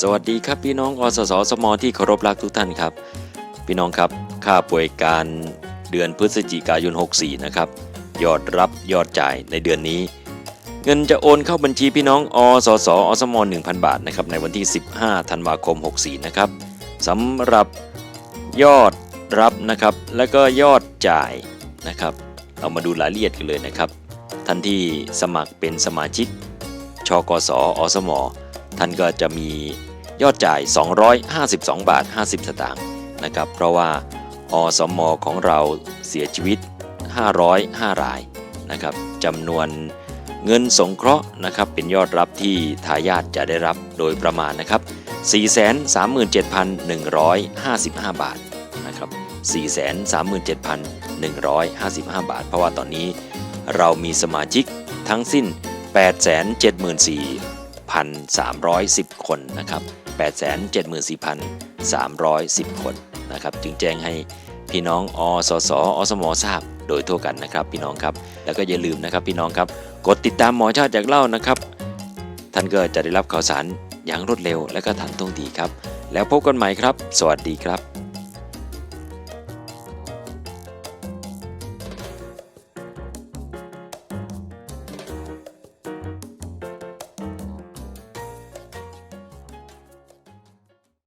สวัสดีครับพี่น้องอสสสมที่เคารพรักทุกท่านครับ พี่น้องครับค่าป่วยการเดือนพฤศจิกายน 64 นะครับ ยอดรับยอดจ่ายในเดือนนี้ เงินจะโอนเข้าบัญชีพี่น้องอสสอสม 1,000 บาทนะครับในวันที่ 15 ธันวาคม 64 นะครับสำหรับยอดรับนะครับ และก็ยอดจ่ายนะครับ เรามาดูรายละเอียดกันเลยนะครับ ท่านที่สมัครเป็นสมาชิกชกสอสมท่านก็จะมียอดจ่าย 252 บาท 50 สตางค์นะครับ เพราะว่าอสมของเราเสียชีวิต 505 รายนะครับจำนวนเงินสงเคราะห์นะครับเป็นยอดรับที่ทายาทจะได้รับโดยประมาณนะครับ 437,155 บาทนะครับ437,155 บาท เพราะว่าตอนนี้ เรามีสมาชิกทั้งสิ้น 874,310 คนนะครับ 874,310 คนนะครับ จึงแจ้งให้พี่น้องอสสอสมทราบโดยทั่วกันนะครับ พี่น้องครับ แล้วก็อย่าลืมนะครับพี่น้องครับ กดติดตามหมอชาติจากเล่านะครับ ท่านก็จะได้รับข่าวสารอย่างรวดเร็วและก็ทันท่วงทีครับ แล้วพบกันใหม่ครับ สวัสดีครับ